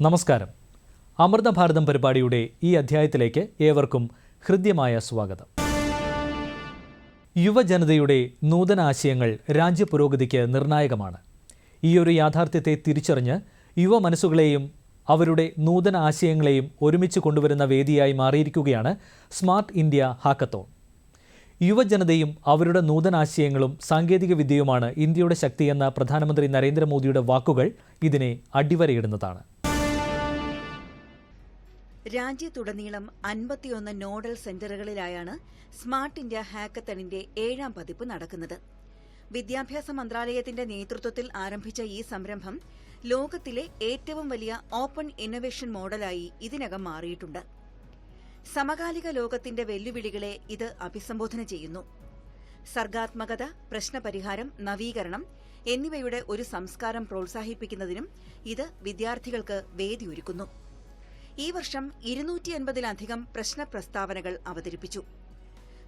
നമസ്കാരം. അമൃത ഭാരതം പരിപാടിയുടെ ഈ അധ്യായത്തിലേക്ക് ഏവർക്കും ഹൃദ്യമായ സ്വാഗതം. യുവജനതയുടെ നൂതന ആശയങ്ങൾ രാജ്യ പുരോഗതിക്ക് നിർണായകമാണ് ഈയൊരു യാഥാർത്ഥ്യത്തെ തിരിച്ചറിഞ്ഞ് യുവ മനസ്സുകളെയും അവരുടെ നൂതന ആശയങ്ങളെയും ഒരുമിച്ച് കൊണ്ടുവരുന്ന വേദിയായി മാറിയിരിക്കുകയാണ് സ്മാർട്ട് ഇന്ത്യ ഹാക്കത്തോൺ. യുവജനതയും അവരുടെ നൂതനാശയങ്ങളും സാങ്കേതിക വിദ്യയുമാണ് ഇന്ത്യയുടെ ശക്തിയെന്ന പ്രധാനമന്ത്രി നരേന്ദ്രമോദിയുടെ വാക്കുകൾ ഇതിനെ അടിവരയിടുന്നതാണ്. രാജ്യത്തുടനീളം അൻപത്തിയൊന്ന് നോഡൽ സെന്ററുകളിലായാണ് സ്മാർട്ട് ഇന്ത്യ ഹാക്കത്തണിന്റെ ഏഴാം പതിപ്പ് നടക്കുന്നത്. വിദ്യാഭ്യാസ മന്ത്രാലയത്തിന്റെ നേതൃത്വത്തിൽ ആരംഭിച്ച ഈ സംരംഭം ലോകത്തിലെ ഏറ്റവും വലിയ ഓപ്പൺ ഇന്നൊവേഷൻ മോഡലായി ഇതിനകം മാറിയിട്ടുണ്ട്. സമകാലിക ലോകത്തിന്റെ വെല്ലുവിളികളെ ഇത് അഭിസംബോധന ചെയ്യുന്നു. സർഗാത്മകത പ്രശ്നപരിഹാരം നവീകരണം എന്നിവയുടെ ഒരു സംസ്കാരം പ്രോത്സാഹിപ്പിക്കുന്നതിനും ഇത് വിദ്യാർത്ഥികൾക്ക് വേദിയൊരുക്കുന്നു. ഈ വർഷം ഇരുന്നൂറ്റി അൻപതിലധികം പ്രശ്ന പ്രസ്താവനകൾ അവതരിപ്പിച്ചു.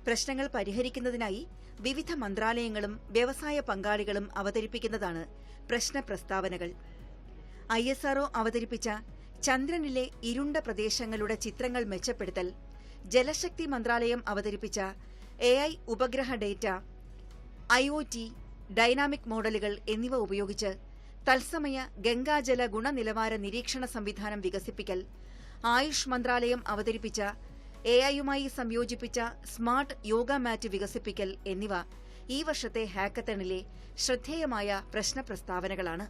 പ്രശ്നങ്ങൾ പരിഹരിക്കുന്നതിനായി വിവിധ മന്ത്രാലയങ്ങളും വ്യവസായ പങ്കാളികളും അവതരിപ്പിക്കുന്നതാണ് പ്രശ്ന പ്രസ്താവനകൾ ഐ എസ് ആർഒ അവതരിപ്പിച്ച ചന്ദ്രനിലെ ഇരുണ്ട പ്രദേശങ്ങളുടെ ചിത്രങ്ങൾ മെച്ചപ്പെടുത്തൽ ജലശക്തി മന്ത്രാലയം അവതരിപ്പിച്ച എ ഐ ഉപഗ്രഹ data I O T dynamic മോഡലുകൾ എന്നിവ ഉപയോഗിച്ച് തത്സമയ ഗംഗാജല ഗുണനിലവാര നിരീക്ഷണ സംവിധാനം വികസിപ്പിക്കൽ ആയുഷ് മന്ത്രാലയം അവതരിപ്പിച്ച എ ഐയുമായി സംയോജിപ്പിച്ച സ്മാർട്ട് യോഗ മാറ്റ് വികസിപ്പിക്കൽ എന്നിവ ഈ വർഷത്തെ ഹാക്കത്തണിലെ ശ്രദ്ധേയമായ പ്രശ്ന പ്രസ്താവനകളാണ്.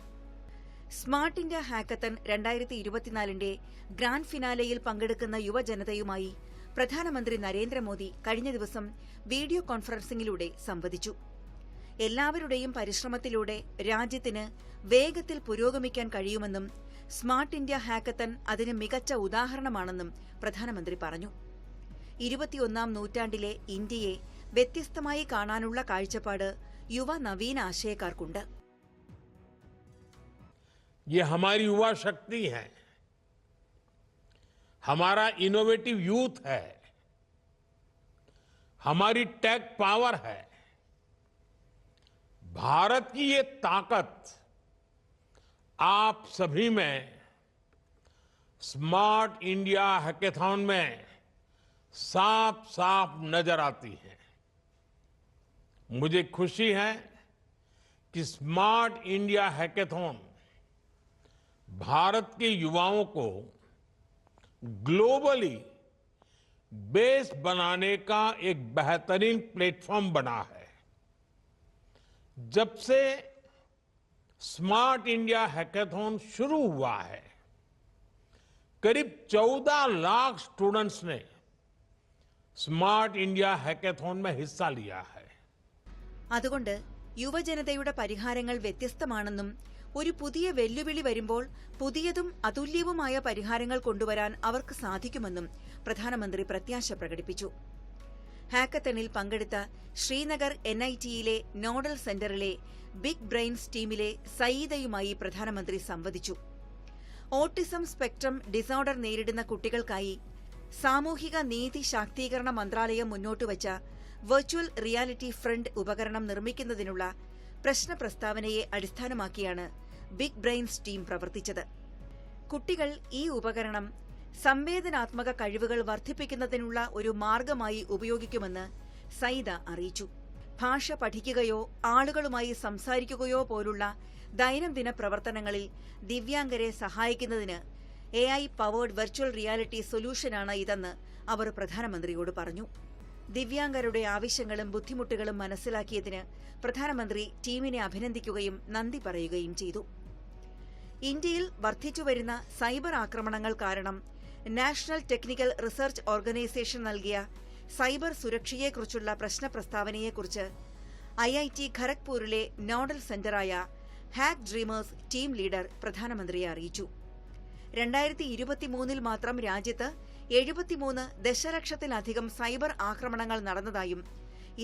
സ്മാർട്ട് ഇന്ത്യ ഹാക്കത്തൺ രണ്ടായിരത്തി ഇരുപത്തിനാലിന്റെ ഗ്രാൻഡ് ഫിനാലെയിൽ പങ്കെടുക്കുന്ന യുവജനതയുമായി പ്രധാനമന്ത്രി നരേന്ദ്രമോദി കഴിഞ്ഞ ദിവസം വീഡിയോ കോൺഫറൻസിംഗിലൂടെ സംവദിച്ചു. എല്ലാവരുടെയും പരിശ്രമത്തിലൂടെ രാജ്യത്തിന് വേഗത്തിൽ പുരോഗമിക്കാൻ കഴിയുമെന്നും സ്മാർട്ട് ഇന്ത്യ ഹാക്കത്തൺ അതിന് മികച്ച ഉദാഹരണമാണെന്നും പ്രധാനമന്ത്രി പറഞ്ഞു ഇരുപത്തിയൊന്നാം നൂറ്റാണ്ടിലെ ഇന്ത്യയെ വ്യത്യസ്തമായി കാണാനുള്ള കാഴ്ചപ്പാട് യുവ നവീന ആശയക്കാർക്കുണ്ട് ये हमारी युवा शक्ति है हमारा इनोवेटिव यूथ है हमारी टेक पावर है भारत की ये ताकत आप सभी में, स्मार्ट इंडिया हैकेथॉन में साफ़ साफ़ नज़र आती है। मुझे खुशी है कि स्मार्ट इंडिया हैकेथॉन भारत के युवाओं को ग्लोबली बेस बनाने का एक बेहतरीन प्लेटफॉर्म बना है। जब से स्मार्ट इंडिया हैकेथॉन शुरू हुआ है करीब 14 लाख स्टूडेंट्स ने स्मार्ट इंडिया हैकेथॉन में हिस्सा लिया है അതുകൊണ്ട് യുവജനതയുടെ പരിഹാരങ്ങൾ വ്യത്യസ്തമാണെന്നും ഒരു പുതിയ വെല്ലുവിളി വരുമ്പോൾ പുതിയതും അതുല്യവുമായ പരിഹാരങ്ങൾ കൊണ്ടുവരാൻ അവർക്ക് സാധിക്കുമെന്നും പ്രധാനമന്ത്രി പ്രത്യാശ പ്രകടിപ്പിച്ചു ഹാക്കത്തണിൽ പങ്കെടുത്ത ശ്രീനഗർ എൻ ഐ ടിയിലെ നോഡൽ സെന്ററിലെ ബിഗ് ബ്രെയിൻസ് ടീമിലെ സയീദയുമായി പ്രധാനമന്ത്രി സംവദിച്ചു. ഓട്ടിസം സ്പെക്ട്രം ഡിസോർഡർ നേരിടുന്ന കുട്ടികൾക്കായി സാമൂഹിക നീതി ശാക്തീകരണ മന്ത്രാലയം മുന്നോട്ടുവച്ച വെർച്വൽ റിയാലിറ്റി ഫ്രണ്ട് ഉപകരണം നിർമ്മിക്കുന്നതിനുള്ള പ്രശ്ന പ്രസ്താവനയെ അടിസ്ഥാനമാക്കിയാണ് ബിഗ് ബ്രെയിൻസ് ടീം പ്രവർത്തിച്ചത്. കുട്ടികൾ ഈ ഉപകരണം സംവേദനാത്മക കഴിവുകൾ വർദ്ധിപ്പിക്കുന്നതിനുള്ള ഒരു മാർഗമായി ഉപയോഗിക്കുമെന്ന് സൈദ അറിയിച്ചു. ഭാഷ പഠിക്കുകയോ ആളുകളുമായി സംസാരിക്കുകയോ പോലുള്ള ദൈനംദിന പ്രവർത്തനങ്ങളിൽ ദിവ്യാംഗരെ സഹായിക്കുന്നതിന് A I powered virtual reality സൊല്യൂഷനാണ് ഇതെന്ന് അവർ പ്രധാനമന്ത്രിയോട് പറഞ്ഞു. ദിവ്യാംഗരുടെ ആവശ്യങ്ങളും ബുദ്ധിമുട്ടുകളും മനസ്സിലാക്കിയതിന് പ്രധാനമന്ത്രി ടീമിനെ അഭിനന്ദിക്കുകയും നന്ദി പറയുകയും ചെയ്തു. ഇന്ത്യയിൽ വർദ്ധിച്ചുവരുന്ന സൈബർ ആക്രമണങ്ങൾ കാരണം നാഷണൽ ടെക്നിക്കൽ റിസർച്ച് ഓർഗനൈസേഷൻ നൽകിയ സൈബർ സുരക്ഷയെക്കുറിച്ചുള്ള പ്രശ്ന പ്രസ്താവനയെക്കുറിച്ച് ഐ ഐ ടി ഖരഗ്പൂരിലെ നോഡൽ സെന്ററായ ഹാക്ക് ഡ്രീമേഴ്സ് ടീം ലീഡർ പ്രധാനമന്ത്രിയെ അറിയിച്ചു. രണ്ടായിരത്തി ഇരുപത്തിമൂന്നിൽ മാത്രം രാജ്യത്ത് എഴുപത്തിമൂന്ന് ദശലക്ഷത്തിലധികം സൈബർ ആക്രമണങ്ങൾ നടന്നതായും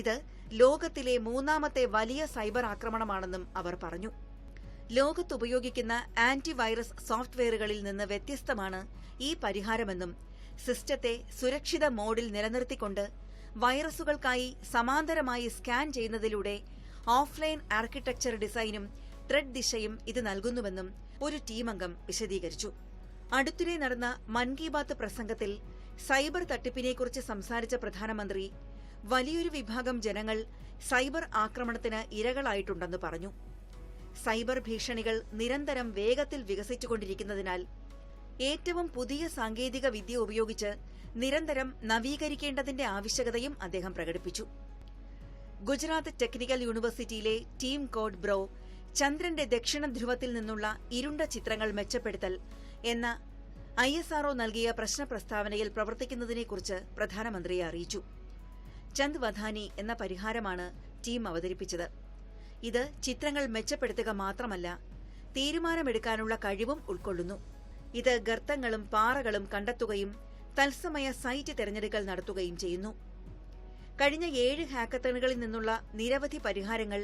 ഇത് ലോകത്തിലെ മൂന്നാമത്തെ വലിയ സൈബർ ആക്രമണമാണെന്നും അവർ പറഞ്ഞു. ലോകത്തുപയോഗിക്കുന്ന ആന്റിവൈറസ് സോഫ്റ്റ്വെയറുകളിൽ നിന്ന് വ്യത്യസ്തമാണ് ഈ പരിഹാരമെന്നും സിസ്റ്റത്തെ സുരക്ഷിത മോഡിൽ നിലനിർത്തിക്കൊണ്ട് വൈറസുകൾക്കായി സമാന്തരമായി സ്കാൻ ചെയ്യുന്നതിലൂടെ ഓഫ്ലൈൻ ആർക്കിടെക്ചർ ഡിസൈനും ത്രെഡ് ദിശയും ഇത് നൽകുന്നുവെന്നും ഒരു ടീമംഗം വിശദീകരിച്ചു. അടുത്തിടെ നടന്ന മൻ കി ബാത്ത് പ്രസംഗത്തിൽ സൈബർ തട്ടിപ്പിനെക്കുറിച്ച് സംസാരിച്ച പ്രധാനമന്ത്രി വലിയൊരു വിഭാഗം ജനങ്ങൾ സൈബർ ആക്രമണത്തിന് ഇരകളായിട്ടുണ്ടെന്ന് പറഞ്ഞു. സൈബർ ഭീഷണികൾ നിരന്തരം വേഗത്തിൽ വികസിച്ചുകൊണ്ടിരിക്കുന്നതിനാൽ ഏറ്റവും പുതിയ സാങ്കേതിക വിദ്യ ഉപയോഗിച്ച് നിരന്തരം നവീകരിക്കേണ്ടതിന്റെ ആവശ്യകതയും അദ്ദേഹം പ്രകടിപ്പിച്ചു. ഗുജറാത്ത് ടെക്നിക്കൽ യൂണിവേഴ്സിറ്റിയിലെ ടീം കോഡ് ബ്രോ ചന്ദ്രന്റെ ദക്ഷിണ ധ്രുവത്തിൽ നിന്നുള്ള ഇരുണ്ട ചിത്രങ്ങൾ മെച്ചപ്പെടുത്തൽ എന്ന ഐ എസ് ആർഒ നൽകിയ പ്രശ്ന പ്രസ്താവനയിൽ പ്രവർത്തിക്കുന്നതിനെക്കുറിച്ച് പ്രധാനമന്ത്രിയെ അറിയിച്ചു. ചന്ദ് വധാനി എന്ന പരിഹാരമാണ് ടീം അവതരിപ്പിച്ചത്. ഇത് ചിത്രങ്ങൾ മെച്ചപ്പെടുത്തുക മാത്രമല്ല തീരുമാനമെടുക്കാനുള്ള കഴിവും ഉൾക്കൊള്ളുന്നു. ഇത് ഗർത്തങ്ങളും പാറകളും കണ്ടെത്തുകയും തത്സമയ സൈറ്റ് തെരഞ്ഞെടുക്കൽ നടത്തുകയും ചെയ്യുന്നു. കഴിഞ്ഞ ഏഴ് ഹാക്കത്തണുകളിൽ നിന്നുള്ള നിരവധി പരിഹാരങ്ങൾ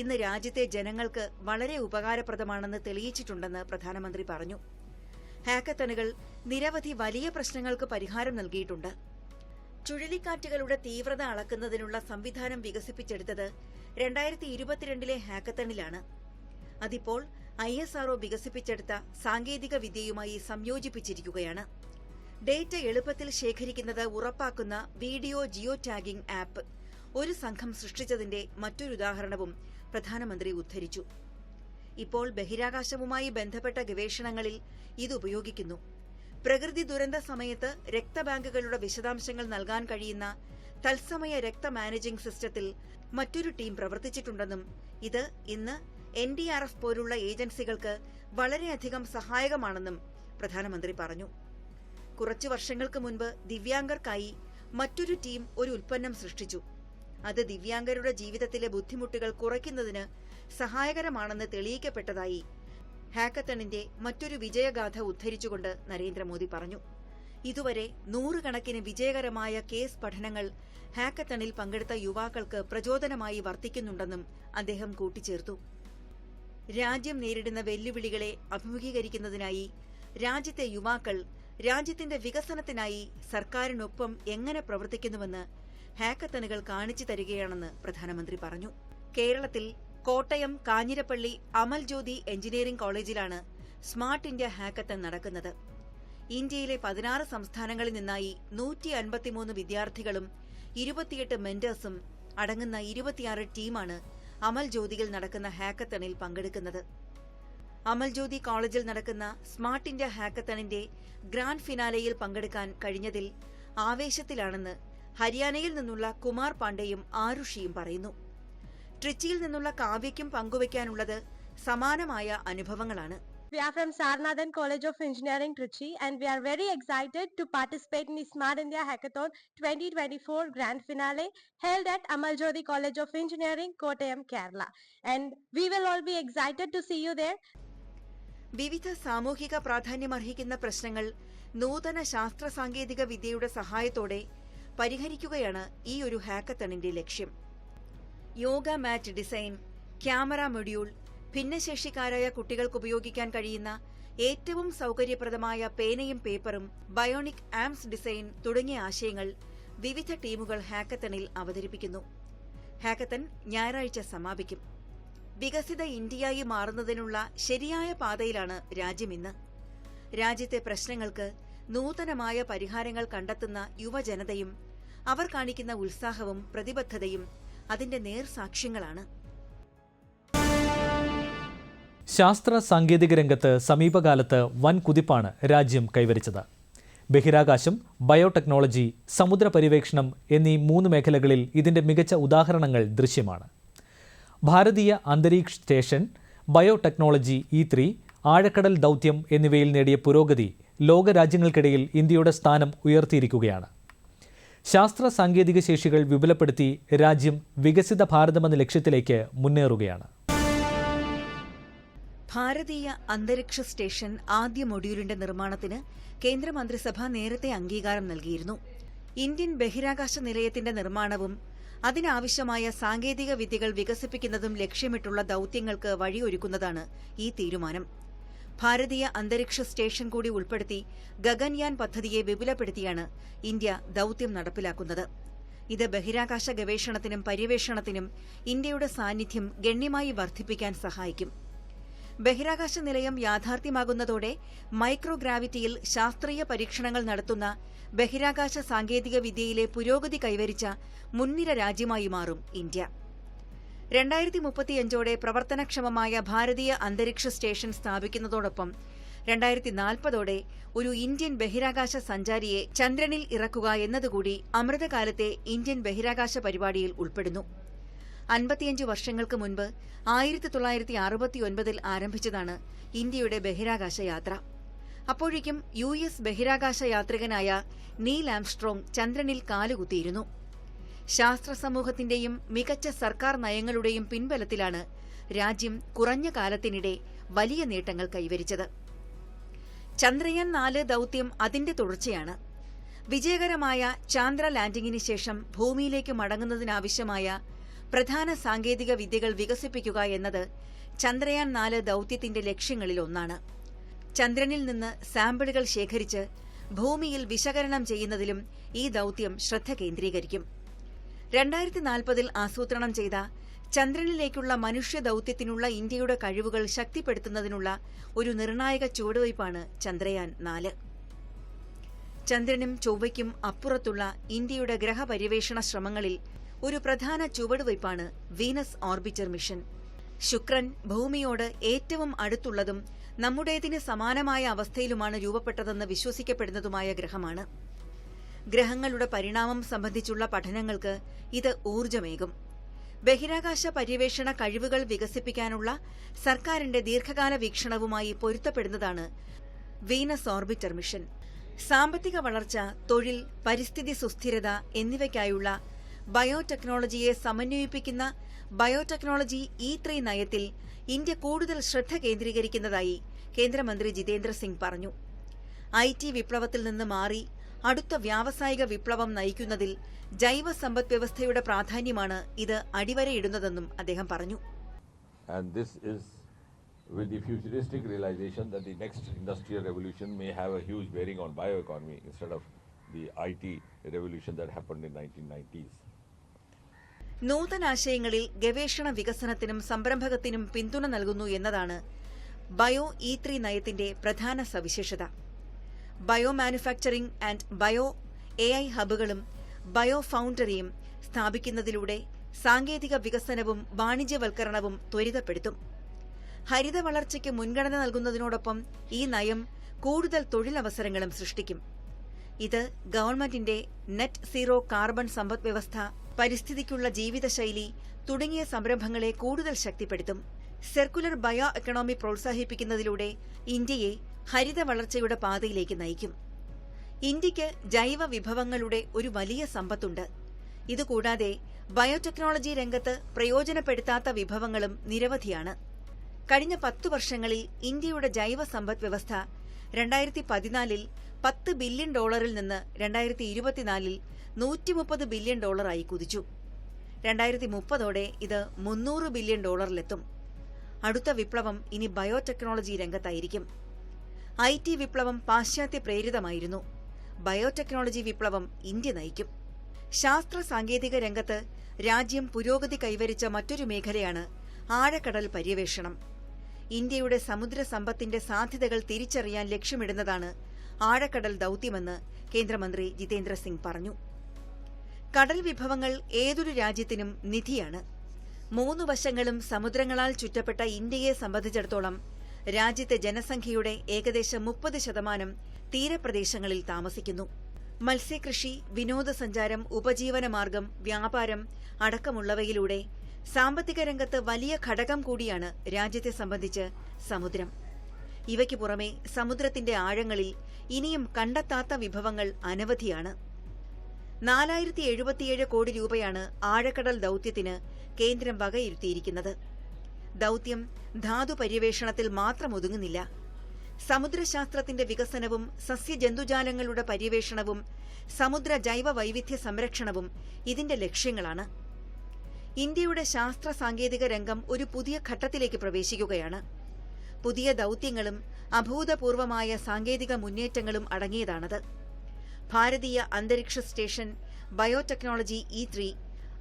ഇന്ന് രാജ്യത്തെ ജനങ്ങൾക്ക് വളരെ ഉപകാരപ്രദമാണെന്ന് തെളിയിച്ചിട്ടുണ്ടെന്ന് പ്രധാനമന്ത്രി പറഞ്ഞു. ഹാക്കത്തണുകൾ നിരവധി വലിയ പ്രശ്നങ്ങൾക്ക് പരിഹാരം നൽകിയിട്ടുണ്ട്. ചുഴലിക്കാറ്റുകളുടെ തീവ്രത അളക്കുന്നതിനുള്ള സംവിധാനം വികസിപ്പിച്ചെടുത്തത് രണ്ടായിരത്തി ഇരുപത്തിരണ്ടിലെ ഹാക്കത്തണിലാണ്. അതിപ്പോൾ ഐ എസ് ആർഒ വികസിപ്പിച്ചെടുത്ത സാങ്കേതിക വിദ്യയുമായി സംയോജിപ്പിച്ചിരിക്കുകയാണ്. ഡേറ്റ എളുപ്പത്തിൽ ശേഖരിക്കുന്നത് ഉറപ്പാക്കുന്ന വീഡിയോ ജിയോ ടാഗിംഗ് ആപ്പ് ഒരു സംഘം സൃഷ്ടിച്ചതിന്റെ മറ്റൊരു ഉദാഹരണവും പ്രധാനമന്ത്രി ഉദ്ധരിച്ചു. ഇപ്പോൾ ബഹിരാകാശവുമായി ബന്ധപ്പെട്ട ഗവേഷണങ്ങളിൽ ഇത് ഉപയോഗിക്കുന്നു. പ്രകൃതി ദുരന്ത സമയത്ത് രക്തബാങ്കുകളുടെ വിശദാംശങ്ങൾ നൽകാൻ കഴിയുന്ന തത്സമയ രക്ത മാനേജിംഗ് സിസ്റ്റത്തിൽ മറ്റൊരു ടീം പ്രവർത്തിച്ചിട്ടുണ്ടെന്നും ഇത് ഇന്ന് എൻ ഡി ആർ എഫ് പോലുള്ള ഏജൻസികൾക്ക് വളരെയധികം സഹായകമാണെന്നും പ്രധാനമന്ത്രി പറഞ്ഞു. കുറച്ചു വർഷങ്ങൾക്ക് മുൻപ് ദിവ്യാംഗർക്കായി മറ്റൊരു ടീം ഒരു ഉൽപ്പന്നം സൃഷ്ടിച്ചു. അത് ദിവ്യാംഗരുടെ ജീവിതത്തിലെ ബുദ്ധിമുട്ടുകൾ കുറയ്ക്കുന്നതിന് സഹായകരമാണെന്ന് തെളിയിക്കപ്പെട്ടതായി ഹാക്കത്തണിന്റെ മറ്റൊരു വിജയഗാഥ ഉദ്ധരിച്ചുകൊണ്ട് നരേന്ദ്രമോദി പറഞ്ഞു. ഇതുവരെ നൂറുകണക്കിന് വിജയകരമായ കേസ് പഠനങ്ങൾ ഹാക്കത്തണിൽ പങ്കെടുത്ത യുവാക്കൾക്ക് പ്രചോദനമായി വർത്തിക്കുന്നുണ്ടെന്നും അദ്ദേഹം കൂട്ടിച്ചേർത്തു. രാജ്യം നേരിടുന്ന വെല്ലുവിളികളെ അഭിമുഖീകരിക്കുന്നതിനായി രാജ്യത്തെ യുവാക്കൾ രാജ്യത്തിന്റെ വികസനത്തിനായി സർക്കാരിനൊപ്പം എങ്ങനെ പ്രവർത്തിക്കുന്നുവെന്ന് ഹാക്കത്തണുകൾ കാണിച്ചു തരികയാണെന്ന് പ്രധാനമന്ത്രി പറഞ്ഞു. കേരളത്തിൽ കോട്ടയം കാഞ്ഞിരപ്പള്ളി അമൽ ജ്യോതി എഞ്ചിനീയറിംഗ് കോളേജിലാണ് സ്മാർട്ട് ഇന്ത്യ ഹാക്കത്തൺ നടക്കുന്നത്. ഇന്ത്യയിലെ പതിനാറ് സംസ്ഥാനങ്ങളിൽ നിന്നായി നൂറ്റി അൻപത്തിമൂന്ന് വിദ്യാർത്ഥികളും ഇരുപത്തിയെട്ട് മെന്റേഴ്സും അടങ്ങുന്ന ഇരുപത്തിയാറ് ടീമാണ് അമൽ ജ്യോതിയിൽ നടക്കുന്ന ഹാക്കത്തണിൽ പങ്കെടുക്കുന്നത്. അമൽ ജ്യോതി കോളേജിൽ നടക്കുന്ന സ്മാർട്ട് ഇന്ത്യ ഹാക്കത്തണിന്റെ ഗ്രാൻഡ് ഫിനാലെയിൽ പങ്കെടുക്കാൻ കഴിഞ്ഞതിൽ ആവേശത്തിലാണെന്ന് ഹരിയാനയിൽ നിന്നുള്ള കുമാർ പാണ്ഡെയും ആരുഷിയും പറയുന്നു. ട്രിച്ചിയിൽ നിന്നുള്ള കാവ്യയ്ക്കും പങ്കുവയ്ക്കാനുള്ളത് സമാനമായ അനുഭവങ്ങളാണ് We are from Sarnathan College of Engineering, Trichy, and we are very excited to participate in the Smart India Hackathon 2024 Grand Finale held at Amal Jyoti College of Engineering, Kottayam, Kerala. And we will all be excited to see you there. വിവിധ സാമൂഹിക പ്രാധാന്യമർഹിക്കുന്ന പ്രശ്നങ്ങൾ നൂതന ശാസ്ത്ര സാങ്കേതിക വിദ്യയുടെ സഹായത്തോടെ പരിഹരിക്കുകയാണ് ഈ ഒരു ഹാക്കത്തണിന്റെ ലക്ഷ്യം yoga mat design camera module ഭിന്നശേഷിക്കാരായ കുട്ടികൾക്ക് ഉപയോഗിക്കാൻ കഴിയുന്ന ഏറ്റവും സൗകര്യപ്രദമായ പേനയും പേപ്പറും ബയോണിക് ആംസ് ഡിസൈൻ തുടങ്ങിയ ആശയങ്ങൾ വിവിധ ടീമുകൾ ഹാക്കത്തണിൽ അവതരിപ്പിക്കുന്നു. ഹാക്കത്തൺ ഞായറാഴ്ച സമാപിക്കും. വികസിത ഇന്ത്യയായി മാറുന്നതിനുള്ള ശരിയായ പാതയിലാണ് രാജ്യമിന്ന് രാജ്യത്തെ പ്രശ്നങ്ങൾക്ക് നൂതനമായ പരിഹാരങ്ങൾ കണ്ടെത്തുന്ന യുവജനതയും അവർ കാണിക്കുന്ന ഉത്സാഹവും പ്രതിബദ്ധതയും അതിന്റെ നേർസാക്ഷ്യങ്ങളാണ് ശാസ്ത്ര സാങ്കേതിക രംഗത്ത് സമീപകാലത്ത് വൻ കുതിപ്പാണ് രാജ്യം കൈവരിച്ചത്. ബഹിരാകാശം ബയോടെക്നോളജി സമുദ്ര പര്യവേക്ഷണം എന്നീ മൂന്ന് മേഖലകളിൽ ഇതിന്റെ മികച്ച ഉദാഹരണങ്ങൾ ദൃശ്യമാണ്. ഭാരതീയ അന്തരീക്ഷ സ്റ്റേഷൻ ബയോടെക്നോളജി ഇ ത്രീ ആഴക്കടൽ ദൗത്യം എന്നിവയിൽ നേടിയ പുരോഗതി ലോകരാജ്യങ്ങൾക്കിടയിൽ ഇന്ത്യയുടെ സ്ഥാനം ഉയർത്തിയിരിക്കുകയാണ്. ശാസ്ത്ര സാങ്കേതിക ശേഷികൾ വിപുലപ്പെടുത്തി രാജ്യം വികസിത ഭാരതമെന്ന ലക്ഷ്യത്തിലേക്ക് മുന്നേറുകയാണ്. ഭാരതീയ അന്തരീക്ഷ സ്റ്റേഷൻ ആദ്യ മൊഡ്യൂളിന്റെ നിർമ്മാണത്തിന് കേന്ദ്രമന്ത്രിസഭ നേരത്തെ അംഗീകാരം നൽകിയിരുന്നു. ഇന്ത്യൻ ബഹിരാകാശ നിലയത്തിന്റെ നിർമ്മാണവും അതിനാവശ്യമായ സാങ്കേതിക വിദ്യകൾ വികസിപ്പിക്കുന്നതും ലക്ഷ്യമിട്ടുള്ള ദൌത്യങ്ങൾക്ക് വഴിയൊരുക്കുന്നതാണ് ഈ തീരുമാനം. ഭാരതീയ അന്തരീക്ഷ സ്റ്റേഷൻ കൂടി ഉൾപ്പെടുത്തി ഗഗൻയാൻ പദ്ധതിയെ വിപുലപ്പെടുത്തിയാണ് ഇന്ത്യ ദൌത്യം നടപ്പിലാക്കുന്നത്. ഇത് ബഹിരാകാശ ഗവേഷണത്തിനും പര്യവേഷണത്തിനും ഇന്ത്യയുടെ സാന്നിധ്യം ഗണ്യമായി വർദ്ധിപ്പിക്കാൻ സഹായിക്കും. ബഹിരാകാശ നിലയം യാഥാർത്ഥ്യമാകുന്നതോടെ മൈക്രോഗ്രാവിറ്റിയിൽ ശാസ്ത്രീയ പരീക്ഷണങ്ങൾ നടത്തുന്ന ബഹിരാകാശ സാങ്കേതിക വിദ്യയിലെ പുരോഗതി കൈവരിച്ച മുൻനിര രാജ്യമായി മാറും ഇന്ത്യ. രണ്ടായിരത്തി മുപ്പത്തിയഞ്ചോടെ പ്രവർത്തനക്ഷമമായ ഭാരതീയ അന്തരീക്ഷ സ്റ്റേഷൻ സ്ഥാപിക്കുന്നതോടൊപ്പം രണ്ടായിരത്തി നാൽപ്പതോടെ ഒരു ഇന്ത്യൻ ബഹിരാകാശ സഞ്ചാരിയെ ചന്ദ്രനിൽ ഇറക്കുക എന്നതുകൂടി അമൃതകാലത്തെ ഇന്ത്യൻ ബഹിരാകാശ പരിപാടിയിൽ ഉൾപ്പെടുന്നു. അൻപത്തിയഞ്ച് വർഷങ്ങൾക്ക് മുൻപ് ആയിരത്തി തൊള്ളായിരത്തി അറുപത്തിയൊൻപതിൽ ആരംഭിച്ചതാണ് ഇന്ത്യയുടെ ബഹിരാകാശ യാത്ര. അപ്പോഴേക്കും യു എസ് ബഹിരാകാശ യാത്രികനായ നീൽ ആംസ്ട്രോങ് ചന്ദ്രനിൽ കാലുകുത്തിയിരുന്നു. ശാസ്ത്ര സമൂഹത്തിന്റെയും മികച്ച സർക്കാർ നയങ്ങളുടെയും പിൻബലത്തിലാണ് രാജ്യം കുറഞ്ഞ കാലത്തിനിടെ വലിയ നേട്ടങ്ങൾ കൈവരിച്ചത്. ചന്ദ്രയാൻ നാല് ദൌത്യം അതിന്റെ തുടർച്ചയാണ്. വിജയകരമായ ചാന്ദ്ര ലാൻഡിംഗിന് ശേഷം ഭൂമിയിലേക്ക് മടങ്ങുന്നതിനാവശ്യമായ പ്രധാന സാങ്കേതിക വിദ്യകൾ വികസിപ്പിക്കുക എന്നത് ചന്ദ്രയാൻ നാല് ദൌത്യത്തിന്റെ ലക്ഷ്യങ്ങളിലൊന്നാണ് ചന്ദ്രനിൽ നിന്ന് സാമ്പിളുകൾ ശേഖരിച്ച് ഭൂമിയിൽ വിശകലനം ചെയ്യുന്നതിലും ഈ ദൌത്യം ശ്രദ്ധ കേന്ദ്രീകരിക്കും. രണ്ടായിരത്തി നാൽപ്പതിൽ ആസൂത്രണം ചെയ്ത ചന്ദ്രനിലേക്കുള്ള മനുഷ്യ ദൌത്യത്തിനുള്ള ഇന്ത്യയുടെ കഴിവുകൾ ശക്തിപ്പെടുത്തുന്നതിനുള്ള ഒരു നിർണായക ചുവടുവയ്പാണ് ചന്ദ്രയാൻ നാല്. ചന്ദ്രനും ചൊവ്വയ്ക്കും അപ്പുറത്തുള്ള ഇന്ത്യയുടെ ഗ്രഹപര്യവേഷണ ശ്രമങ്ങളിൽ ഒരു പ്രധാന ചുവടുവയ്പാണ് വീനസ് ഓർബിറ്റർ മിഷൻ. ശുക്രൻ ഭൂമിയോട് ഏറ്റവും അടുത്തുള്ളതും നമ്മുടേതിന് സമാനമായ അവസ്ഥയിലുമാണ് രൂപപ്പെട്ടതെന്ന് വിശ്വസിക്കപ്പെടുന്നതുമായ ഗ്രഹമാണ്. ഗ്രഹങ്ങളുടെ പരിണാമം സംബന്ധിച്ചുള്ള പഠനങ്ങൾക്ക് ഇത് ഊർജമേകും ബഹിരാകാശ പര്യവേഷണ കഴിവുകൾ വികസിപ്പിക്കാനുള്ള സർക്കാരിന്റെ ദീർഘകാല വീക്ഷണവുമായി പൊരുത്തപ്പെടുന്നതാണ് വീനസ് ഓർബിറ്റർ മിഷൻ. സാമ്പത്തിക വളർച്ച തൊഴിൽ പരിസ്ഥിതി സുസ്ഥിരത എന്നിവയ്ക്കായുള്ള ബയോടെക്നോളജിയെ സമന്വയിപ്പിക്കുന്ന ബയോടെക്നോളജി ഇ ത്രീ നയത്തിൽ ഇന്ത്യ കൂടുതൽ ശ്രദ്ധ കേന്ദ്രീകരിക്കുന്നതായി കേന്ദ്രമന്ത്രി ജിതേന്ദ്ര സിംഗ് പറഞ്ഞു. ഐ ടി വിപ്ലവത്തിൽ നിന്ന് മാറി അടുത്ത വ്യാവസായിക വിപ്ലവം നയിക്കുന്നതിൽ ജൈവ സമ്പദ് വ്യവസ്ഥയുടെ പ്രാധാന്യമാണ് ഇത് അടിവരയിടുന്നതെന്നും അദ്ദേഹം പറഞ്ഞു And this is with the futuristic realization that the next industrial revolution may have a huge bearing on bioeconomy instead of the IT revolution that happened in 1990s. നൂതനാശയങ്ങളിൽ ഗവേഷണ വികസനത്തിനും സംരംഭകത്തിനും പിന്തുണ നൽകുന്നു എന്നതാണ് ബയോ ഇ ത്രീ നയത്തിന്റെ പ്രധാന സവിശേഷത bio manufacturing and bio A I ഹബുകളും bio ഫൗണ്ടറിയും സ്ഥാപിക്കുന്നതിലൂടെ സാങ്കേതിക വികസനവും വാണിജ്യവൽക്കരണവും ത്വരിതപ്പെടുത്തും. ഹരിത വളർച്ചയ്ക്ക് മുൻഗണന നൽകുന്നതിനോടൊപ്പം ഈ നയം കൂടുതൽ തൊഴിലവസരങ്ങളും സൃഷ്ടിക്കും. ഇത് ഗവൺമെന്റിന്റെ നെറ്റ് സീറോ കാർബൺ സമ്പദ് വ്യവസ്ഥ പരിസ്ഥിതിക്കുള്ള ജീവിതശൈലി തുടങ്ങിയ സംരംഭങ്ങളെ കൂടുതൽ ശക്തിപ്പെടുത്തും. സർക്കുലർ ബയോ എക്കണോമി പ്രോത്സാഹിപ്പിക്കുന്നതിലൂടെ ഇന്ത്യയെ ഹരിത വളർച്ചയുടെ പാതയിലേക്ക് നയിക്കും. ഇന്ത്യയ്ക്ക് ജൈവ വിഭവങ്ങളുടെ ഒരു വലിയ സമ്പത്തുണ്ട്. ഇതുകൂടാതെ ബയോടെക്നോളജി രംഗത്ത് പ്രയോജനപ്പെടുത്താത്ത വിഭവങ്ങളും നിരവധിയാണ്. കഴിഞ്ഞ പത്തു വർഷങ്ങളിൽ ഇന്ത്യയുടെ ജൈവ സമ്പദ് വ്യവസ്ഥ രണ്ടായിരത്തി പതിനാലിൽ പത്ത് ബില്യൺ ഡോളറിൽ നിന്ന് രണ്ടായിരത്തി ഇരുപത്തിനാലിൽ നൂറ്റിമുപ്പത് ബില്യൺ ഡോളറായി കുതിച്ചു. രണ്ടായിരത്തി മുപ്പതോടെ ഇത് മുന്നൂറ് ബില്യൺ ഡോളറിലെത്തും. അടുത്ത വിപ്ലവം ഇനി ബയോടെക്നോളജി രംഗത്തായിരിക്കും. ഐ ടി വിപ്ലവം പാശ്ചാത്യ പ്രേരിതമായിരുന്നു. ബയോടെക്നോളജി വിപ്ലവം ഇന്ത്യ നയിക്കും. ശാസ്ത്ര സാങ്കേതിക രംഗത്ത് രാജ്യം പുരോഗതി കൈവരിച്ച മറ്റൊരു മേഖലയാണ് ആഴക്കടൽ പര്യവേഷണം. ഇന്ത്യയുടെ സമുദ്ര സമ്പത്തിന്റെ സാധ്യതകൾ തിരിച്ചറിയാൻ ലക്ഷ്യമിടുന്നതാണ് ആഴക്കടൽ ദൌത്യമെന്ന് കേന്ദ്രമന്ത്രി ജിതേന്ദ്ര സിംഗ് പറഞ്ഞു. കടൽ വിഭവങ്ങൾ ഏതൊരു രാജ്യത്തിനും നിധിയാണ്. മൂന്ന് വശങ്ങളും സമുദ്രങ്ങളാൽ ചുറ്റപ്പെട്ട ഇന്ത്യയെ സംബന്ധിച്ചിടത്തോളം രാജ്യത്തെ ജനസംഖ്യയുടെ ഏകദേശം മുപ്പത് ശതമാനം തീരപ്രദേശങ്ങളിൽ താമസിക്കുന്നു. മത്സ്യകൃഷി വിനോദസഞ്ചാരം ഉപജീവനമാർഗം വ്യാപാരം അടക്കമുള്ളവയിലൂടെ സാമ്പത്തിക രംഗത്ത് വലിയ ഘടകം കൂടിയാണ് രാജ്യത്തെ സംബന്ധിച്ച് സമുദ്രം. ഇവയ്ക്ക് പുറമെ സമുദ്രത്തിന്റെ ആഴങ്ങളിൽ ഇനിയും കണ്ടെത്താത്ത വിഭവങ്ങൾ അനവധിയാണ്. നാലായിരത്തി എഴുപത്തിയേഴ് കോടി രൂപയാണ് ആഴക്കടൽ ദൌത്യത്തിന് കേന്ദ്രം വകയിരുത്തിയിരിക്കുന്നത്. ദൌത്യം ധാതു പര്യവേഷണത്തിൽ മാത്രം ഒതുങ്ങുന്നില്ല. സമുദ്രശാസ്ത്രത്തിന്റെ വികസനവും സസ്യജന്തുജാലങ്ങളുടെ പര്യവേഷണവും സമുദ്ര ജൈവ വൈവിധ്യ സംരക്ഷണവും ഇതിന്റെ ലക്ഷ്യങ്ങളാണ്. ഇന്ത്യയുടെ ശാസ്ത്ര സാങ്കേതിക രംഗം ഒരു പുതിയ ഘട്ടത്തിലേക്ക് പ്രവേശിക്കുകയാണ്. പുതിയ ദൌത്യങ്ങളും അഭൂതപൂർവമായ സാങ്കേതിക മുന്നേറ്റങ്ങളും അടങ്ങിയതാണത്. ഭാരതീയ അന്തരീക്ഷ സ്റ്റേഷൻ ബയോടെക്നോളജി ഇ ത്രീ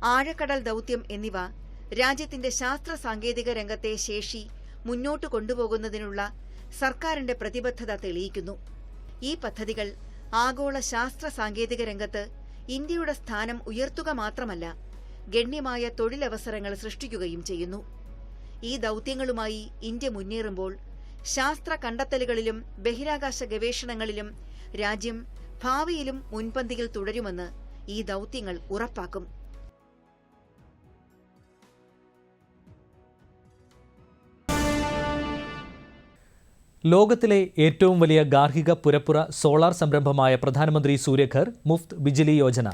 ആഴക്കടൽ ദൌത്യം എന്നിവ രാജ്യത്തിന്റെ ശാസ്ത്ര സാങ്കേതിക രംഗത്തെ ശേഷി മുന്നോട്ട് കൊണ്ടുപോകുന്നതിനുള്ള സർക്കാരിന്റെ പ്രതിബദ്ധത തെളിയിക്കുന്നു. ഈ പദ്ധതികൾ ആഗോള ശാസ്ത്ര സാങ്കേതിക രംഗത്ത് ഇന്ത്യയുടെ സ്ഥാനം ഉയർത്തുക മാത്രമല്ല ഗണ്യമായ തൊഴിലവസരങ്ങൾ സൃഷ്ടിക്കുകയും ചെയ്യുന്നു. ഈ ദൌത്യങ്ങളുമായി ഇന്ത്യ മുന്നേറുമ്പോൾ ശാസ്ത്ര കണ്ടെത്തലുകളിലും ബഹിരാകാശ ഗവേഷണങ്ങളിലും രാജ്യം ഭാവിയിലും മുൻപന്തിയിൽ തുടരുമെന്ന് ഈ ദൌത്യങ്ങൾ ഉറപ്പാക്കും. ലോകത്തിലെ ഏറ്റവും വലിയ ഗാർഹിക പുരപ്പുറ സോളാർ സംരംഭമായ പ്രധാനമന്ത്രി സൂര്യഘർ മുഫ്ത് ബിജിലി യോജന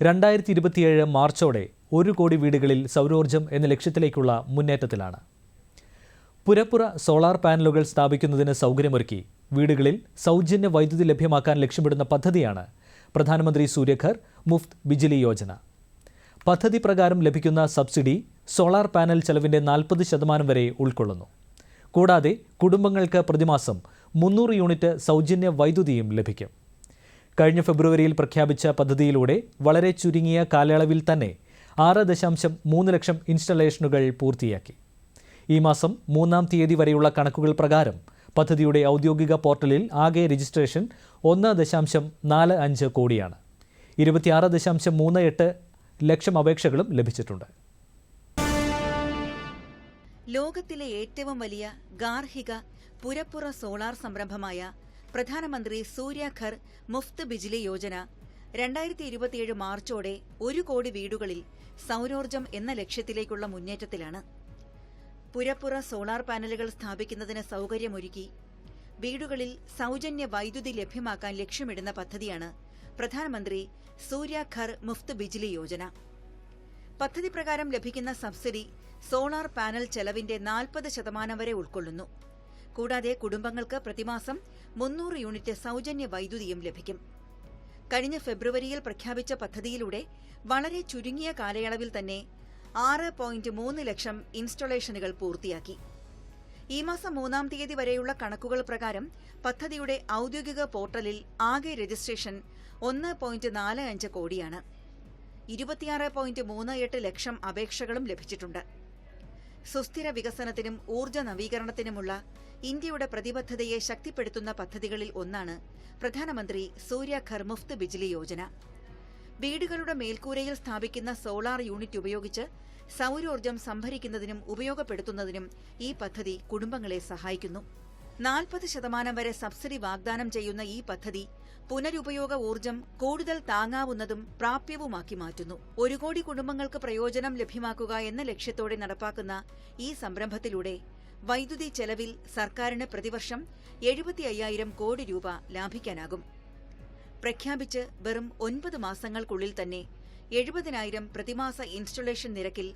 രണ്ടായിരത്തി ഇരുപത്തിയേഴ് മാർച്ചോടെ ഒരു കോടി വീടുകളിൽ സൗരോർജം എന്ന ലക്ഷ്യത്തിലേക്കുള്ള മുന്നേറ്റത്തിലാണ്. പുരപ്പുറ സോളാർ പാനലുകൾ സ്ഥാപിക്കുന്നതിന് സൗകര്യമൊരുക്കി വീടുകളിൽ സൗജന്യ വൈദ്യുതി ലഭ്യമാക്കാൻ ലക്ഷ്യമിടുന്ന പദ്ധതിയാണ് പ്രധാനമന്ത്രി സൂര്യഘർ മുഫ്ത് ബിജിലി യോജന. പദ്ധതി പ്രകാരം ലഭിക്കുന്ന സബ്സിഡി സോളാർ പാനൽ ചെലവിന്റെ നാൽപ്പത് ശതമാനം വരെ ഉൾക്കൊള്ളുന്നു. കൂടാതെ കുടുംബങ്ങൾക്ക് പ്രതിമാസം മുന്നൂറ് യൂണിറ്റ് സൗജന്യ വൈദ്യുതിയും ലഭിക്കും. കഴിഞ്ഞ ഫെബ്രുവരിയിൽ പ്രഖ്യാപിച്ച പദ്ധതിയിലൂടെ വളരെ ചുരുങ്ങിയ കാലയളവിൽ തന്നെ ആറ് ദശാംശം മൂന്ന് ലക്ഷം ഇൻസ്റ്റലേഷനുകൾ പൂർത്തിയാക്കി. ഈ മാസം മൂന്നാം തീയതി വരെയുള്ള കണക്കുകൾ പ്രകാരം പദ്ധതിയുടെ ഔദ്യോഗിക പോർട്ടലിൽ ആകെ രജിസ്ട്രേഷൻ ഒന്ന് ദശാംശം നാല് അഞ്ച് കോടിയാണ്. ഇരുപത്തിയാറ് ദശാംശം മൂന്ന് എട്ട് ലക്ഷം അപേക്ഷകളും ലഭിച്ചിട്ടുണ്ട്. ലോകത്തിലെ ഏറ്റവും വലിയ ഗാർഹിക പുരപ്പുറ സോളാർ സംരംഭമായ പ്രധാനമന്ത്രി സൂര്യഘർ മുഫ്ത് ബിജ്ലി യോജന രണ്ടായിരത്തി ഇരുപത്തിയേഴ് മാർച്ചോടെ ഒരു കോടി വീടുകളിൽ സൗരോർജം എന്ന ലക്ഷ്യത്തിലേക്കുള്ള മുന്നേറ്റത്തിലാണ്. പുരപ്പുറ സോളാർ പാനലുകൾ സ്ഥാപിക്കുന്നതിന് സൗകര്യമൊരുക്കി വീടുകളിൽ സൗജന്യ വൈദ്യുതി ലഭ്യമാക്കാൻ ലക്ഷ്യമിടുന്ന പദ്ധതിയാണ് പ്രധാനമന്ത്രി സൂര്യഘർ മുഫ്ത് ബിജ്ലി യോജന. പദ്ധതി പ്രകാരം ലഭിക്കുന്ന സബ്സിഡി സോളാർ പാനൽ ചെലവിന്റെ നാൽപ്പത് ശതമാനം വരെ ഉൾക്കൊള്ളുന്നു. കൂടാതെ കുടുംബങ്ങൾക്ക് പ്രതിമാസം മുന്നൂറ് യൂണിറ്റ് സൗജന്യ വൈദ്യുതിയും ലഭിക്കും. കഴിഞ്ഞ ഫെബ്രുവരിയിൽ പ്രഖ്യാപിച്ച പദ്ധതിയിലൂടെ വളരെ ചുരുങ്ങിയ കാലയളവിൽ തന്നെ ആറ് പോയിന്റ് മൂന്ന് ലക്ഷം ഇൻസ്റ്റലേഷനുകൾ പൂർത്തിയാക്കി. ഈ മാസം മൂന്നാം തീയതി വരെയുള്ള കണക്കുകൾ പ്രകാരം പദ്ധതിയുടെ ഔദ്യോഗിക പോർട്ടലിൽ ആകെ രജിസ്ട്രേഷൻ ഒന്ന് പോയിന്റ് നാല് അഞ്ച് കോടിയാണ്. ഇരുപത്തിയാറ് പോയിന്റ് മൂന്ന് എട്ട് ലക്ഷം അപേക്ഷകളും ലഭിച്ചിട്ടുണ്ട്. സുസ്ഥിര വികസനത്തിനും ഊർജ നവീകരണത്തിനുമുള്ള ഇന്ത്യയുടെ പ്രതിബദ്ധതയെ ശക്തിപ്പെടുത്തുന്ന പദ്ധതികളിൽ ഒന്നാണ് പ്രധാനമന്ത്രി സൂര്യ മുഫ്ത് ബിജ്ലി യോജന. വീടുകളുടെ മേൽക്കൂരയിൽ സ്ഥാപിക്കുന്ന സോളാർ യൂണിറ്റ് ഉപയോഗിച്ച് സൗരോർജം സംഭരിക്കുന്നതിനും ഉപയോഗപ്പെടുത്തുന്നതിനും ഈ പദ്ധതി കുടുംബങ്ങളെ സഹായിക്കുന്നു. നാൽപ്പത് ശതമാനം വരെ സബ്സിഡി വാഗ്ദാനം ചെയ്യുന്ന ഈ പദ്ധതി പുനരുപയോഗ ഊർജം കൂടുതൽ താങ്ങാവുന്നതും പ്രാപ്യവുമാക്കി മാറ്റുന്നു. ഒരു കോടി കുടുംബങ്ങൾക്ക് പ്രയോജനം ലഭ്യമാക്കുക എന്ന ലക്ഷ്യത്തോടെ നടപ്പാക്കുന്ന ഈ സംരംഭത്തിലൂടെ വൈദ്യുതി ചെലവിൽ സർക്കാരിന് പ്രതിവർഷം എഴുപത്തി അയ്യായിരം കോടി രൂപ ലാഭിക്കാനാകും. പ്രഖ്യാപിച്ച് വെറും ഒൻപത് മാസങ്ങൾക്കുള്ളിൽ തന്നെ എഴുപതിനായിരം പ്രതിമാസ ഇൻസ്റ്റലേഷൻ നിരക്കിൽ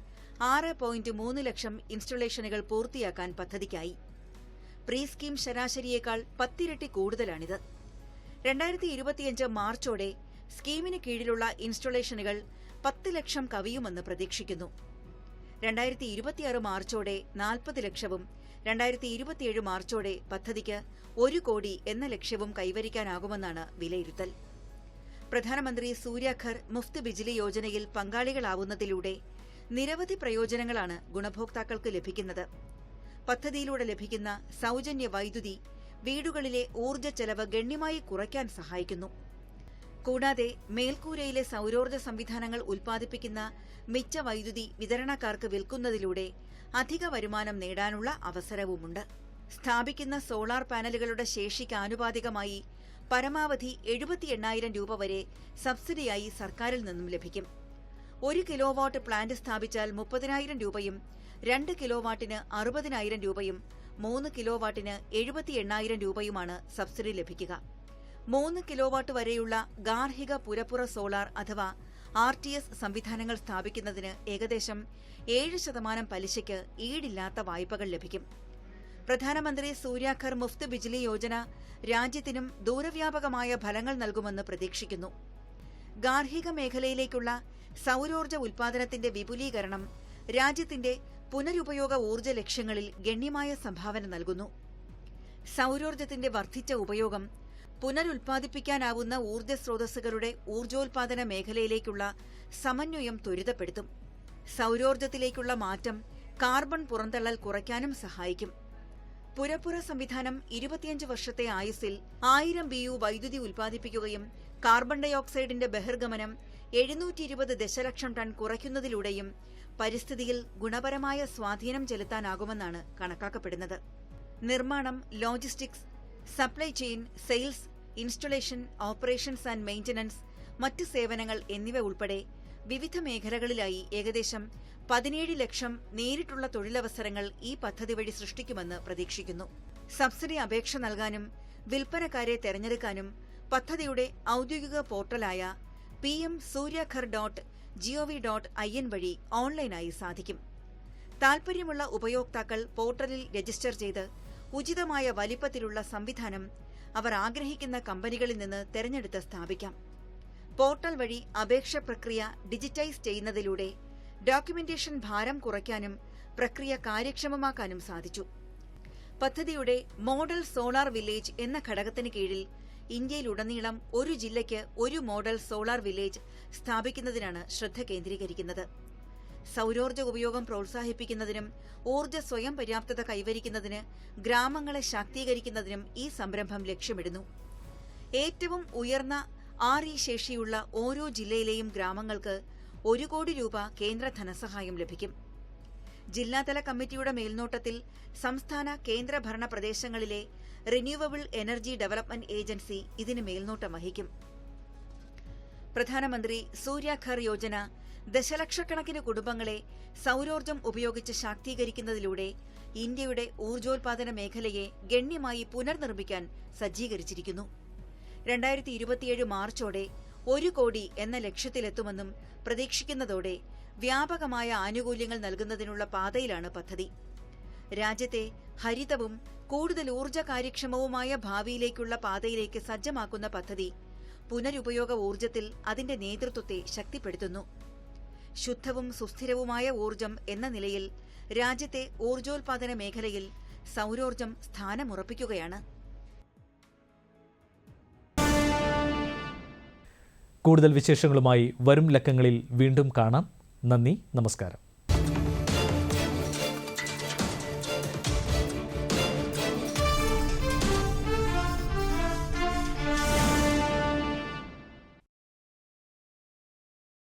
ആറ് പോയിന്റ് മൂന്ന് ലക്ഷം ഇൻസ്റ്റലേഷനുകൾ പൂർത്തിയാക്കാൻ പദ്ധതിക്കായി. പ്രീ സ്കീം ശരാശരിയേക്കാൾ പത്തിരട്ടി കൂടുതലാണിത്. രണ്ടായിരത്തി ഇരുപത്തിയഞ്ച് മാർച്ചോടെ സ്കീമിന് കീഴിലുള്ള ഇൻസ്റ്റലേഷനുകൾ പത്ത് ലക്ഷം കവിയുമെന്ന് പ്രതീക്ഷിക്കുന്നു. രണ്ടായിരത്തി ഇരുപത്തിയാറ് മാർച്ചോടെ നാൽപ്പത് ലക്ഷവും രണ്ടായിരത്തി ഇരുപത്തിയേഴ് മാർച്ചോടെ പദ്ധതിക്ക് ഒരു കോടി എന്ന ലക്ഷ്യവും കൈവരിക്കാനാകുമെന്നാണ് വിലയിരുത്തൽ. പ്രധാനമന്ത്രി സൂര്യഘർ മുഫ്ത് ബിജ്ലി യോജനയിൽ പങ്കാളികളാവുന്നതിലൂടെ നിരവധി പ്രയോജനങ്ങളാണ് ഗുണഭോക്താക്കൾക്ക് ലഭിക്കുന്നത്. പദ്ധതിയിലൂടെ ലഭിക്കുന്ന സൌജന്യ വൈദ്യുതി വീടുകളിലെ ഊർജ ചെലവ് ഗണ്യമായി കുറയ്ക്കാൻ സഹായിക്കുന്നു. കൂടാതെ മേൽക്കൂരയിലെ സൗരോർജ സംവിധാനങ്ങൾ ഉൽപ്പാദിപ്പിക്കുന്ന മിച്ച വൈദ്യുതി വിതരണക്കാർക്ക് വിൽക്കുന്നതിലൂടെ അധിക വരുമാനം നേടാനുള്ള അവസരവുമുണ്ട്. സ്ഥാപിക്കുന്ന സോളാർ പാനലുകളുടെ ശേഷിക്ക് ആനുപാതികമായി പരമാവധി എഴുപത്തി എണ്ണായിരം രൂപ വരെ സബ്സിഡിയായി സർക്കാരിൽ നിന്നും ലഭിക്കും. ഒരു കിലോവാട്ട് പ്ലാന്റ് സ്ഥാപിച്ചാൽ മുപ്പതിനായിരം രൂപയും രണ്ട് കിലോവാട്ടിന് അറുപതിനായിരം രൂപയും മൂന്ന് കിലോവാട്ടിന് എഴുപത്തി എണ്ണായിരം രൂപയുമാണ് സബ്സിഡി ലഭിക്കുക. മൂന്ന് കിലോവാട്ട് വരെയുള്ള ഗാർഹിക പുരപ്പുറ സോളാർ അഥവാ ആർ ടി എസ് സംവിധാനങ്ങൾ സ്ഥാപിക്കുന്നതിന് ഏകദേശം ഏഴ് ശതമാനം പലിശയ്ക്ക് ഈടില്ലാത്ത വായ്പകൾ ലഭിക്കും. പ്രധാനമന്ത്രി സൂര്യാഘർ മുഫ്ത് ബിജ്ലി യോജന രാജ്യത്തിനും ദൂരവ്യാപകമായ ഫലങ്ങൾ നൽകുമെന്ന് പ്രതീക്ഷിക്കുന്നു. ഗാർഹിക മേഖലയിലേക്കുള്ള സൌരോർജ ഉൽപാദനത്തിന്റെ വിപുലീകരണം രാജ്യത്തിന്റെ പുനരുപയോഗ ഊർജ ലക്ഷ്യങ്ങളിൽ ഗണ്യമായ സംഭാവന നൽകുന്നു. സൗരോർജത്തിന്റെ വർദ്ധിച്ച ഉപയോഗം പുനരുൽപ്പാദിപ്പിക്കാനാവുന്ന ഊർജ സ്രോതസ്സുകളുടെ ഊർജോൽപാദന മേഖലയിലേക്കുള്ള സമന്വയം ത്വരിതപ്പെടുത്തും. സൗരോർജത്തിലേക്കുള്ള മാറ്റം കാർബൺ പുറന്തള്ളൽ കുറയ്ക്കാനും സഹായിക്കും. പുരപ്പുറ സംവിധാനം ഇരുപത്തിയഞ്ച് വർഷത്തെ ആയുസ്സിൽ ആയിരം ബിയു വൈദ്യുതി ഉൽപ്പാദിപ്പിക്കുകയും കാർബൺ ഡയോക്സൈഡിന്റെ ബഹിർഗമനം എഴുന്നൂറ്റി ഇരുപത് ദശലക്ഷം ടൺ കുറയ്ക്കുന്നതിലൂടെയും പരിസ്ഥിതിയിൽ ഗുണപരമായ സ്വാധീനം ചെലുത്താനാകുമെന്നാണ് കണക്കാക്കപ്പെടുന്നത്. നിർമ്മാണം logistics supply chain sales installation operations and maintenance മറ്റ് സേവനങ്ങൾ എന്നിവ ഉൾപ്പെടെ വിവിധ മേഖലകളിലായി ഏകദേശം പതിനേഴ് ലക്ഷം നേരിട്ടുള്ള തൊഴിലവസരങ്ങൾ ഈ പദ്ധതി വഴി സൃഷ്ടിക്കുമെന്ന് പ്രതീക്ഷിക്കുന്നു. സബ്സിഡി അപേക്ഷ നൽകാനും വിൽപ്പനക്കാരെ തെരഞ്ഞെടുക്കാനും പദ്ധതിയുടെ ഔദ്യോഗിക പോർട്ടലായ P M Suryaghar dot G O V dot I N വഴി ഓൺലൈനായി സാധിക്കും. താൽപര്യമുള്ള ഉപയോക്താക്കൾ പോർട്ടലിൽ രജിസ്റ്റർ ചെയ്ത് ഉചിതമായ വലിപ്പത്തിലുള്ള സംവിധാനം അവർ ആഗ്രഹിക്കുന്ന കമ്പനികളിൽ നിന്ന് തെരഞ്ഞെടുത്ത് സ്ഥാപിക്കാം. പോർട്ടൽ വഴി അപേക്ഷ പ്രക്രിയ ഡിജിറ്റൈസ് ചെയ്യുന്നതിലൂടെ ഡോക്യുമെന്റേഷൻ ഭാരം കുറയ്ക്കാനും പ്രക്രിയ കാര്യക്ഷമമാക്കാനും സാധിച്ചു. പദ്ധതിയുടെ മോഡൽ സോളാർ വില്ലേജ് എന്ന ഘടകത്തിന് കീഴിൽ ഇന്ത്യയിലുടനീളം ഒരു ജില്ലയ്ക്ക് ഒരു മോഡൽ സോളാർ വില്ലേജ് സ്ഥാപിക്കുന്നതിനാണ് ശ്രദ്ധ കേന്ദ്രീകരിക്കുന്നത്. സൗരോർജ ഉപയോഗം പ്രോത്സാഹിപ്പിക്കുന്നതിനും ഊർജ സ്വയം പര്യാപ്തത കൈവരിക്കുന്നതിന് ഗ്രാമങ്ങളെ ശാക്തീകരിക്കുന്നതിനും ഈ സംരംഭം ലക്ഷ്യമിടുന്നു. ഏറ്റവും ഉയർന്ന ആർ ഇ ശേഷിയുള്ള ഓരോ ജില്ലയിലെയും ഗ്രാമങ്ങൾക്ക് ഒരു കോടി രൂപ കേന്ദ്ര ധനസഹായം ലഭിക്കും. ജില്ലാതല കമ്മിറ്റിയുടെ മേൽനോട്ടത്തിൽ സംസ്ഥാന കേന്ദ്രഭരണ പ്രദേശങ്ങളിലെ റിന്യൂവബിൾ എനർജി ഡെവലപ്മെന്റ് ഏജൻസി ഇതിന് മേൽനോട്ടം വഹിക്കും. പ്രധാനമന്ത്രി സൂര്യാഘർ യോജന ദശലക്ഷക്കണക്കിന് കുടുംബങ്ങളെ സൗരോർജം ഉപയോഗിച്ച് ശാക്തീകരിക്കുന്നതിലൂടെ ഇന്ത്യയുടെ ഊർജോൽപാദന മേഖലയെ ഗണ്യമായി പുനർനിർമ്മിക്കാൻ സജ്ജീകരിച്ചിരിക്കുന്നു. രണ്ടായിരത്തി ഇരുപത്തിയേഴ് മാർച്ചോടെ ഒരു കോടി എന്ന ലക്ഷ്യത്തിലെത്തുമെന്നും പ്രതീക്ഷിക്കുന്നതോടെ വ്യാപകമായ ആനുകൂല്യങ്ങൾ നൽകുന്നതിനുള്ള പാതയിലാണ് പദ്ധതി. രാജ്യത്തെ ഹരിതവും കൂടുതൽ ഊർജ കാര്യക്ഷമവുമായ ഭാവിയിലേക്കുള്ള പാതയിലേക്ക് സജ്ജമാക്കുന്ന പദ്ധതി പുനരുപയോഗ ഊർജത്തിൽ അതിന്റെ നേതൃത്വത്തെ ശക്തിപ്പെടുത്തുന്നു. ശുദ്ധവും സുസ്ഥിരവുമായ ഊർജം എന്ന നിലയിൽ രാജ്യത്തെ ഊർജോൽപാദന മേഖലയിൽ സൗരോർജം സ്ഥാനമുറപ്പിക്കുകയാണ്. കൂടുതൽ വിശേഷങ്ങളുമായി വരും ലക്കങ്ങളിൽ വീണ്ടും കാണാം. നന്ദി നമസ്കാരം.